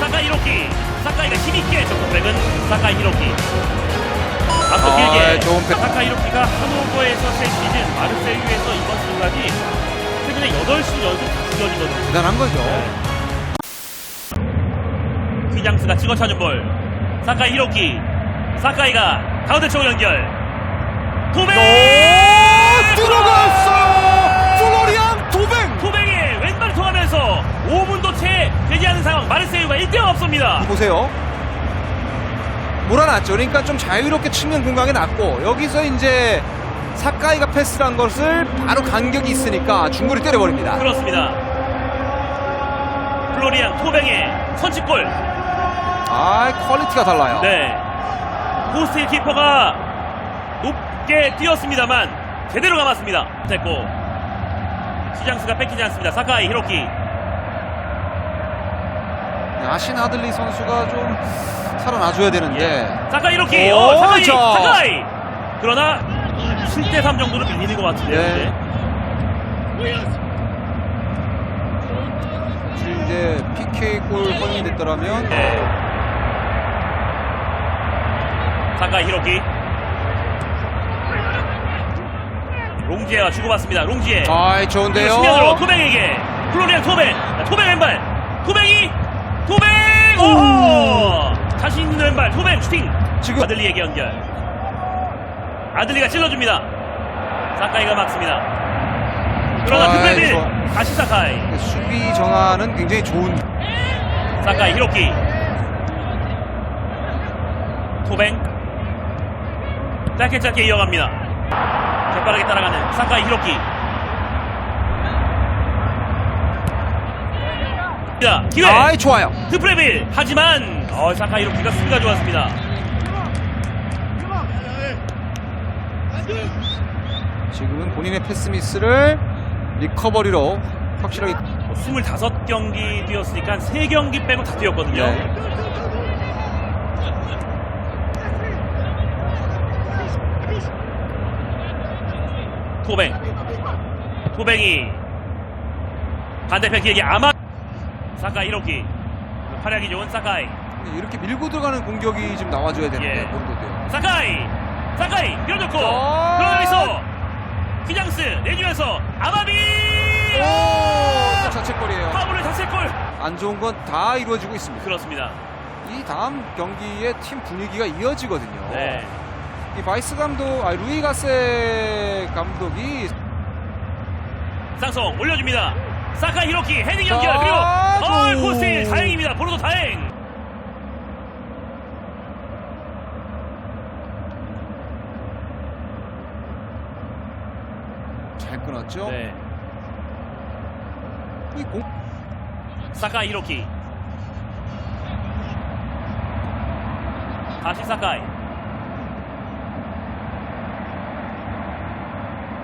사카이 히로키. 사카이가 힘있게 접근백은 사카이 히로키. 앞서 아, 길게. 좋은 백- 사카이 히로키가 하노버에서 새 시즌, 마르세유에서 이번 시즌까지 최근에 8시 연속 다수전이거든요. 대단한 거죠. 휘장스가 찍어 차는 볼. 사카이 히로키. 사카이가 가운데 쪽으로 연결. 도뱅! 들어갔어 마르세유가 1대0 앞섭니다. 보세요. 몰아놨죠. 그러니까 좀 자유롭게 측면 공간에 놨고 여기서 이제 사카이가 패스를 한 것을 바로 간격이 있으니까 중거리 때려버립니다. 그렇습니다. 플로리안 토뱅의 선취골. 아, 퀄리티가 달라요. 네. 포스트 키퍼가 높게 뛰었습니다만 제대로 감았습니다. 됐고 시장스가 뺏기지 않습니다. 사카이 히로키. 아신 아들리 선수가 좀 살아나줘야 되는데 사카이 히로키. 오, 어, 사카이. 자. 사카이. 그러나 7대 3 정도로 밀리는 것 같은데요. 네. 이제. 이제 PK 골 허용이 됐더라면 네. 사카이 히로키. 롱지에가 주고받습니다. 롱지에. 아, 좋은데요. 수면으로 토뱅에게 플로리안 토뱅 왼발 토뱅이 토뱅 오 자신 있는 왼발 토뱅 슈팅. 지금- 아들리에게 연결. 아들리가 찔러줍니다. 사카이가 막습니다. 그러나 득패를 좋아. 다시 사카이. 수비 정하는 굉장히 좋은 사카이 히로키. 토뱅 짧게 짧게 이어갑니다. 재빠르게 따라가는 사카이 히로키 자 기회. 아이 좋아요. 드프레빌. 하지만 어, 사카이 히로키가 수비가 좋았습니다. 지금은 본인의 패스 미스를 리커버리로 확실하게 25경기 뛰었으니까 한 3경기 빼고 다 뛰었거든요. 네. 토뱅. 토뱅이 반대편 길게 아마 사카이 히로키 활약이 좋은 사카이 이렇게 밀고 들어가는 공격이 좀 나와줘야 되는데 예. 본도도요. 사카이 사카이 밀어놓고 어. 그러면서 휘장스 내주면서 아마비 오, 자책골이에요. 파울을 자책골 안 좋은 건 다 이루어지고 있습니다. 그렇습니다 이 다음 경기에 팀 분위기가 이어지거든요. 네. 이 바이스 감독, 아, 루이 가세 감독이 쌍성 올려줍니다. 사카 히로키 헤딩 자, 연결 그리고 어 오. 포스일 다행입니다. 보로도 다행. 잘 끊었죠. 네. 이 공, 사카 히로키 다시 사카이